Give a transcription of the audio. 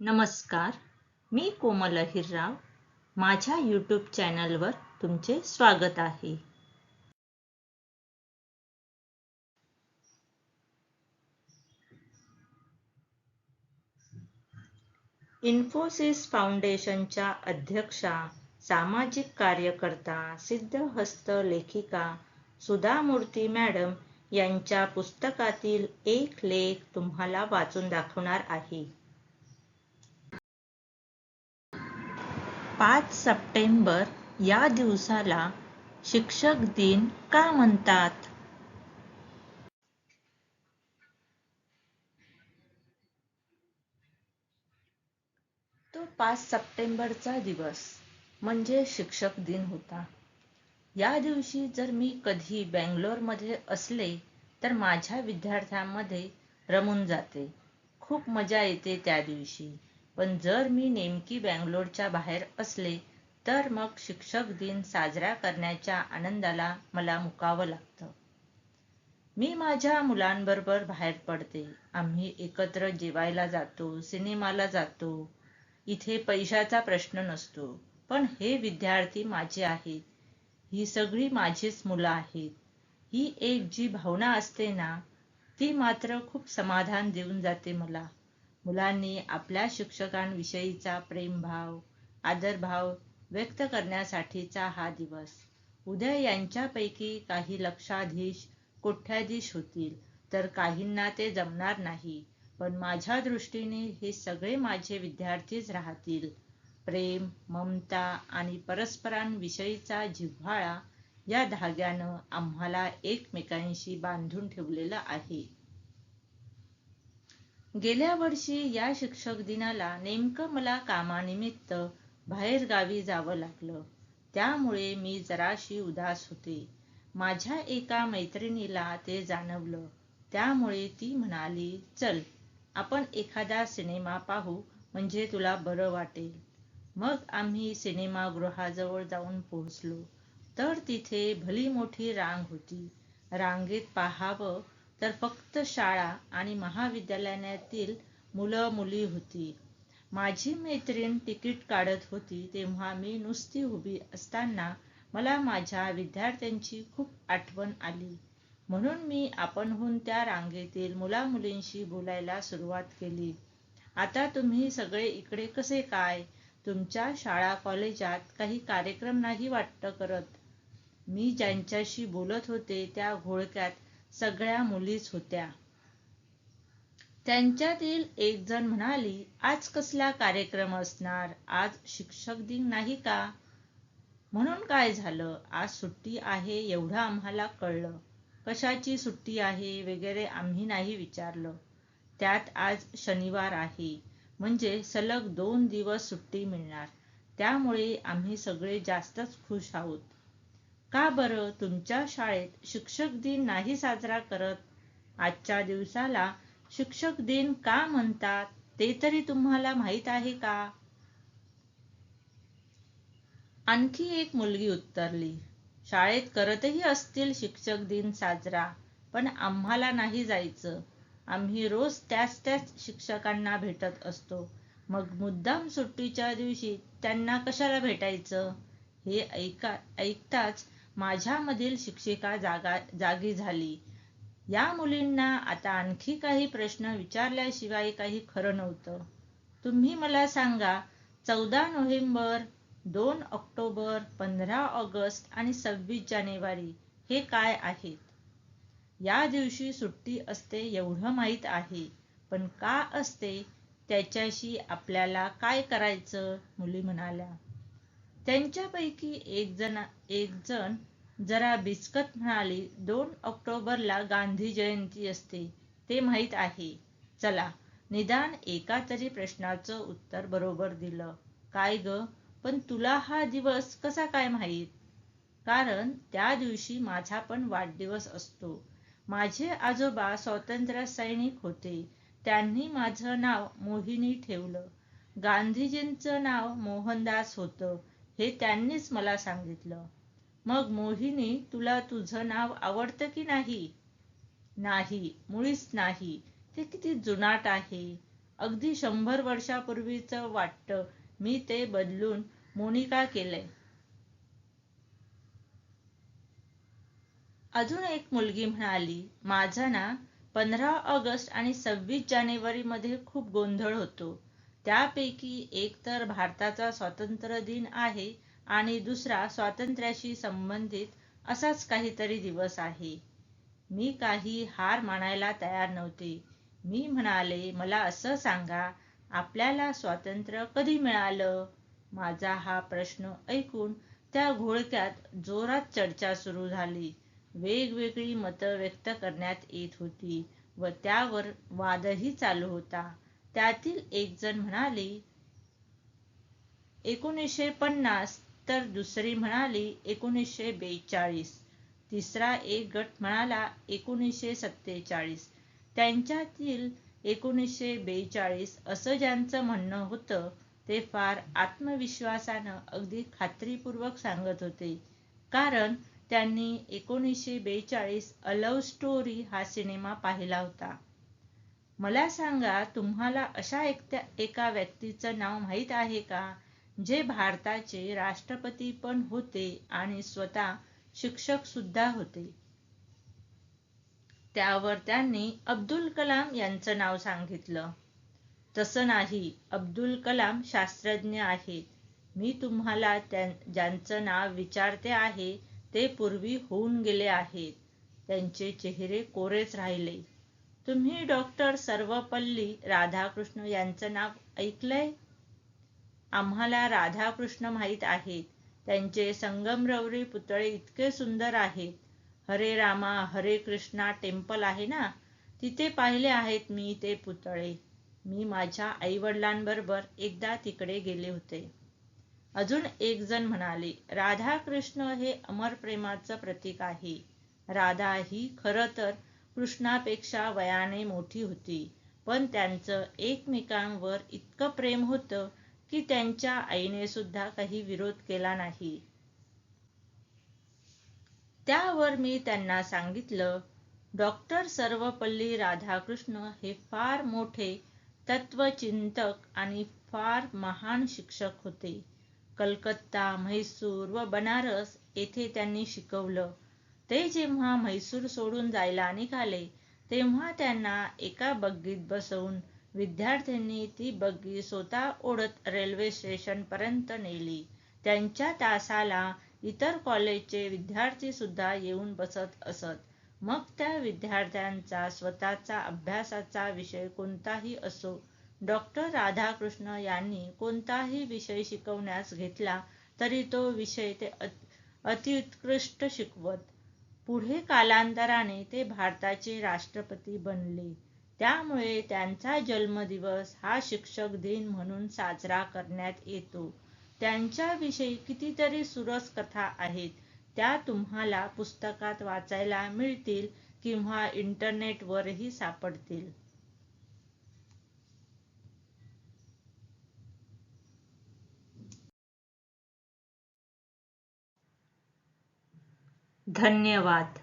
नमस्कार मी कोमल अहिरराव. माझ्या यूट्यूब चॅनलवर तुमचे स्वागत आहे. इन्फोसिस फाउंडेशनच्या अध्यक्षा सामाजिक कार्यकर्ता सिद्धहस्त लेखिका सुधा मूर्ती मॅडम यांच्या पुस्तकातील एक लेख तुम्हाला वाचून दाखवणार आहे. पाच सप्टेंबर या दिवसाला शिक्षक दिन का म्हणतात? तो पाच सप्टेंबरचा दिवस म्हणजे शिक्षक दिन होता. या दिवशी जर मी कधी बँगलोरमध्ये असले तर माझ्या विद्यार्थ्यांमध्ये रमून जाते. खूप मजा येते त्या दिवशी. पण जर मी नेमकी बँगलोरच्या बाहेर असले तर मग शिक्षक दिन साजरा करण्याच्या आनंदाला मला मुकावं लागतं. मी माझ्या मुलांबरोबर बाहेर पडते. आम्ही एकत्र जेवायला जातो सिनेमाला जातो. इथे पैशाचा प्रश्न नसतो. पण हे विद्यार्थी माझे आहेत. ही सगळी माझीच मुलं आहेत. ही एक जी भावना असते ना ती मात्र खूप समाधान देऊन जाते मला. मुलांनी आपल्या शिक्षकांविषयीचा प्रेमभाव आदरभाव व्यक्त करण्यासाठीचा हा दिवस. उद्या यांच्यापैकी काही लक्षाधीश कोठ्याधीश होतील तर काहींना ते जमणार नाही. पण माझ्या दृष्टीने हे सगळे माझे विद्यार्थीच राहतील. प्रेम ममता आणि परस्परांविषयीचा जिव्हाळा या धाग्यानं आम्हाला एकमेकांशी बांधून ठेवलेलं आहे. गेल्या वर्षी या शिक्षक दिनाला नेमकं मला कामानिमित्त बाहेर गावी जावं लागलं. त्यामुळे मी जराशी उदास होते. माझ्या एका मैत्रिणीला ते जाणवलं. त्यामुळे ती म्हणाली चल आपण एखादा सिनेमा पाहू म्हणजे तुला बरं वाटेल. मग आम्ही सिनेमागृहाजवळ जाऊन पोहोचलो. तर तिथे भली मोठी रांग होती. रांगेत पाहावं तर फक्त शाळा आणि महाविद्यालयातील मुलं मुली होती. माझी मैत्रीण तिकीट काढत होती तेव्हा मी नुसती उभी असताना मला माझ्या विद्यार्थ्यांची खूप आठवण आली. म्हणून मी आपणहून त्या रांगेतील मुलामुलींशी बोलायला सुरुवात केली. आता तुम्ही सगळे इकडे कसे काय? तुमच्या शाळा कॉलेजात काही कार्यक्रम नाही वाटतं करत. मी ज्यांच्याशी बोलत होते त्या घोळक्यात सगळ्या मुलीच होत्या. त्यांच्यातील एक जण म्हणाली आज कसला कार्यक्रम असणार? आज शिक्षक दिन नाही का? म्हणून काय झालं? आज सुट्टी आहे एवढं आम्हाला कळलं. कशाची सुट्टी आहे वगैरे आम्ही नाही विचारलं. त्यात आज शनिवार आहे. म्हणजे सलग दोन दिवस सुट्टी मिळणार. त्यामुळे आम्ही सगळे जास्तच खुश आहोत. का बरं तुमच्या शाळेत शिक्षक दिन नाही साजरा करत? आजच्या दिवसाला शिक्षक दिन का म्हणतात? ते तरी तुम्हाला माहीत आहे का? आणखी एक मुलगी उत्तरली. शाळेत करतही असतील शिक्षक दिन साजरा पण आम्हाला नाही जायचं. आम्ही रोज त्याच त्याच शिक्षकांना भेटत असतो. मग मुद्दाम सुट्टीच्या दिवशी त्यांना कशाला भेटायचं? हे ऐका ऐकताच माझ्यामधील शिक्षिका जागा जागी झाली. या मुलींना आता आणखी काही प्रश्न विचारल्याशिवाय काही खरं नव्हतं. तुम्ही मला सांगा चौदा नोव्हेंबर दोन ऑक्टोबर पंधरा ऑगस्ट आणि सव्वीस जानेवारी हे काय आहेत? या दिवशी सुट्टी असते एवढं माहीत आहे पण का असते? त्याच्याशी आपल्याला काय करायचं? मुली म्हणाल्या. त्यांच्यापैकी एक जण एक जण जरा बिचकत म्हणाली दोन ऑक्टोबरला गांधी जयंती असते ते माहीत आहे. चला निदान एका तरी प्रश्नाचं उत्तर बरोबर दिलं. काय ग? पण तुला हा दिवस कसा काय माहीत? कारण त्या दिवशी माझा पण वाढदिवस असतो. माझे आजोबा स्वातंत्र्य सैनिक होते. त्यांनी माझं नाव मोहिनी ठेवलं. गांधीजींचं नाव मोहनदास होतं हे त्यांनीच मला सांगितलं. मग मोहिनी तुला तुझं नाव आवडतं की नाही? नाही मुळीच नाही. ते किती जुनाट आहे. अगदी शंभर वर्षापूर्वीचं वाटतं. मी ते बदलून मोनिका केलंय. अजून एक मुलगी म्हणाली माझा ना पंधरा ऑगस्ट आणि सव्वीस जानेवारी मध्ये खूप गोंधळ होतो. त्यापैकी एक तर भारताचा स्वातंत्र्य दिन आहे आणि दुसरा स्वातंत्र्याशी संबंधित असाच काहीतरी दिवस आहे. मी काही हार मानायला तयार नव्हते. मी म्हणाले मला असं सांगा आपल्याला स्वातंत्र्य कधी मिळालं? माझा हा प्रश्न ऐकून त्या घोळक्यात जोरात चर्चा सुरू झाली. वेगवेगळी मतं व्यक्त करण्यात येत होती व त्यावर वादही चालू होता. त्यातील एक जण म्हणाले एकोणीसशे पन्नास तर दुसरी म्हणाली एकोणीसशे बेचाळीस. तिसरा एक गट म्हणाला एकोणीसशे सत्तेचाळीस. त्यांच्यातील एकोणीसशे बेचाळीस असं ज्यांचं म्हणणं होतं ते फार आत्मविश्वासानं अगदी खात्रीपूर्वक सांगत होते. कारण त्यांनी एकोणीसशे बेचाळीस अ स्टोरी हा सिनेमा पाहिला होता. मला सांगा तुम्हाला अशा एका व्यक्तीचं नाव माहीत आहे का? जे भारताचे राष्ट्रपती पण होते आणि स्वतः शिक्षक सुद्धा होते. त्यावर त्यांनी अब्दुल कलाम यांचं नाव सांगितलं. तसं नाही अब्दुल कलाम शास्त्रज्ञ आहेत. मी तुम्हाला ज्यांचं नाव विचारते आहे ते पूर्वी होऊन गेले आहेत. त्यांचे चेहरे कोरेच राहिले. तुम्ही डॉक्टर सर्वपल्ली राधाकृष्ण यांचं नाव ऐकलंय? आम्हाला राधाकृष्ण माहीत आहेत. त्यांचे संगमरवरी पुतळे इतके सुंदर आहेत. हरे रामा हरे कृष्णा टेम्पल आहे ना? तिथे पाहिले आहेत मी ते पुतळे. मी माझ्या आईवडिलांबरोबर एकदा तिकडे गेले होते. अजून एक जण म्हणाले राधाकृष्ण हे अमर प्रेमाचं प्रतीक आहे. राधा ही खरं तर कृष्णापेक्षा वयाने मोठी होती. पण त्यांचं एकमेकांवर इतकं प्रेम होतं की त्यांच्या आईने सुद्धा काही विरोध केला नाही. त्यावर मी त्यांना सांगितलं डॉक्टर सर्वपल्ली राधाकृष्ण हे फार मोठे तत्वचिंतक आणि फार महान शिक्षक होते. कलकत्ता म्हैसूर व बनारस येथे त्यांनी शिकवलं. ते जेव्हा म्हैसूर सोडून जायला निघाले तेव्हा त्यांना एका बग्गीत बसवून विद्यार्थ्यांनी ती बग्गी स्वतः ओढत रेल्वे स्टेशन पर्यंत नेली. त्यांच्या तासाला इतर कॉलेजचे विद्यार्थी सुद्धा येऊन बसत असत. मग त्या विद्यार्थ्यांचा स्वतःचा अभ्यासाचा विषय कोणताही असो डॉक्टर राधाकृष्ण यांनी कोणताही विषय शिकवण्यास घेतला तरी तो विषय ते अतिउत्कृष्ट शिकवत. पुढे कालांतराने ते भारताचे राष्ट्रपती बनले. त्यामुळे त्यांचा जन्मदिवस हा शिक्षक दिन म्हणून साजरा करण्यात येतो. त्यांच्याविषयी कितीतरी सुरस कथा आहेत. त्या तुम्हाला पुस्तकात वाचायला मिळतील किंवा इंटरनेटवरही सापडतील. धन्यवाद.